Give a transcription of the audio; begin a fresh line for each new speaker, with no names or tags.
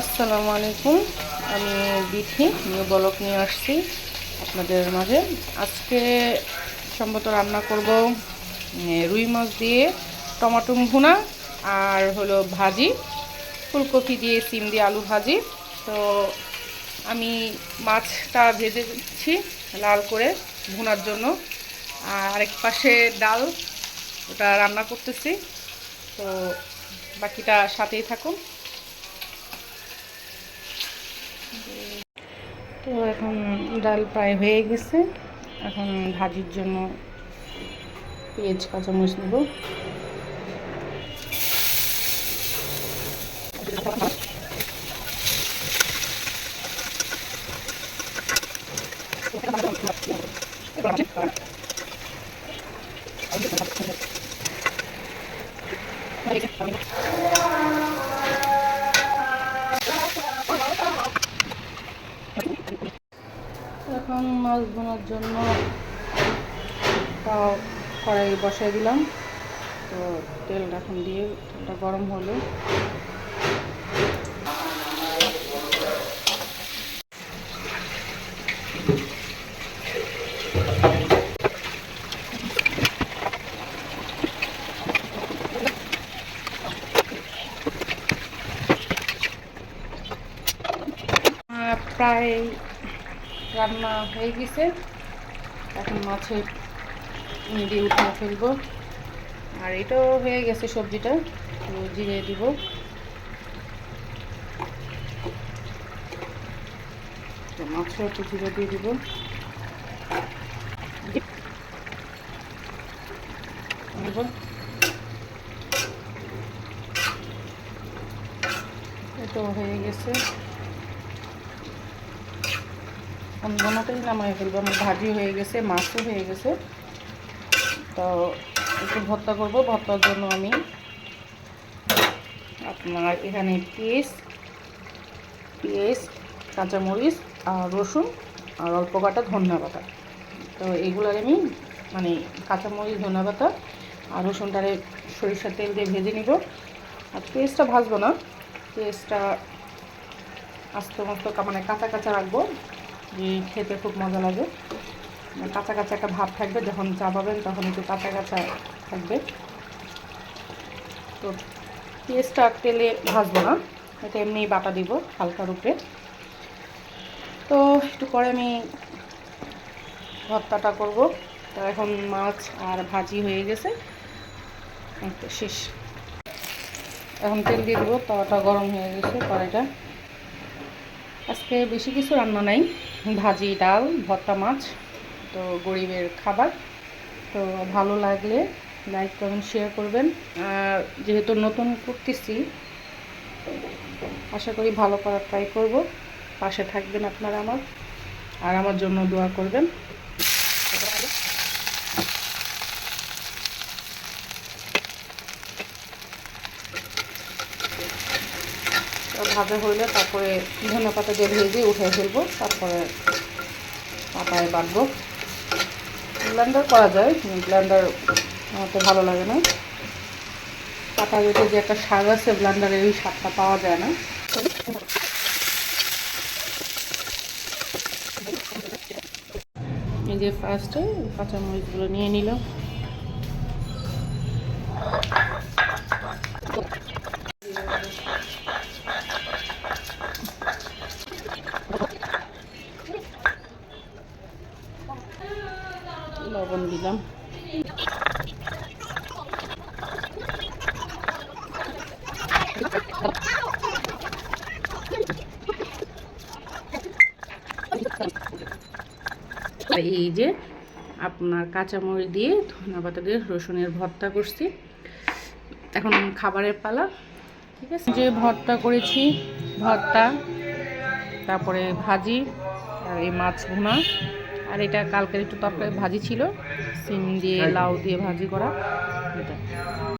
আসসালামু আলাইকুম। আমি বিথি, নিউ ব্লক নিয়ে আসছি আপনাদের মাঝে। আজকে সম্ভবত রান্না করব রুই মাছ দিয়ে টমাটো ভুনা আর হলো ভাজি। ফুলকপি দিয়ে সিম দিয়ে আলু ভাজি। তো আমি মাছটা ভেজে দিচ্ছি লাল করে ভুনার জন্য। আর এক পাশে ডাল, ওটা রান্না করতেছি। তো বাকিটা সাথেই থাকুন। তো এখন ডাল প্রায় হয়ে গেছে। এখন ভাজির জন্য পেঁয়াজ কাঁচামরিচ নেব। এখন মাছ বোনার জন্য তাও কড়াই বসাই দিলাম। তো তেলটা এখন দিয়ে তেলটা গরম হলো। প্রায় রান্না হয়ে গেছে। এখন মাছের দিয়ে উঠিয়ে ফেলব। আর এটাও হয়ে গেছে সবজিটা জিরে দিব। তো মাছও একটু জিরে দিয়ে দিব। এটাও হয়ে গেছে। আমি দোনোটাই নামাই ফেলব। আমার ভাজি হয়ে গেছে, মাছও হয়ে গেছে। তো একটু ভর্তা করব, ভর্তার জন্য আমি আপনার এখানে পেঁয়াজ পেঁয়াজ, কাঁচামরিচ আর রসুন আর অল্প কাটা ধনিয়া পাতা তো এগুলোর আমি মানে কাঁচামরিচ, ধনিয়া পাতা আর রসুনটারে সরিষার তেল দিয়ে ভেজে নিব। আর পেঁয়াজটা ভাজবো না, পেঁয়াজটা আস্তে মস্ত মানে কাঁচা কাঁচা রাখব। খেতে খুব মজা লাগে। মানে কাঁচা কাঁচা একটা ভাব থাকবে, যখন চাপাবেন তখন একটু কাঁচা কাঁচা থাকবে। তো পেঁয়াজটা তেলে ভাজবো না, এটা এমনি বাটা দিব হালকার উপরে তো একটু পরে আমি ভর্তাটা করব। তো এখন মাছ আর ভাজি হয়ে গেছে। শেষ। এখন তেল দিয়ে দেবো তাওয়াটা গরম হয়ে গেছে কড়াইটা। আজকে বেশি কিছু রান্না নাই। ভাজি, ডাল, ভর্তা, মাছ, তো গরিবের খাবার। তো ভালো লাগলে লাইক করবেন শেয়ার করবেন। আর যেহেতু নতুন করতেছি, আশা করি ভালো করার ট্রাই করব। পাশে থাকবেন আপনারা আমার। আর আমার জন্য দোয়া করবেন। ভাজা হইলে তারপরে ধনে পাতা দিয়ে ভেজে উঠে ফেলব, তারপরে পাতায় বাটবো। ব্লেন্ডার করা যায় ব্লেন্ডার আমার তো ভালো লাগে না। পাতা বেটে যে একটা স্বাদ আছে ব্লেন্ডারে ওই স্বাদটা পাওয়া যায় না। এই যে ফার্স্টে কাঁচামরিচগুলো নিয়ে নিলাম। লবণ দিলাম। এই যে আপনার কাঁচামরিচ দিয়ে ধনা পাতা দিয়ে রসুনের ভর্তা করছি। এখন খাবারের পালা, ঠিক আছে? যে ভর্তা করেছি, ভর্তা, তারপরে ভাজি আর এই মাছ ভুনা। আর এটা কালকের একটু তরকারি ভাজি ছিল। সিম দিয়ে লাউ দিয়ে ভাজি করা। এটা।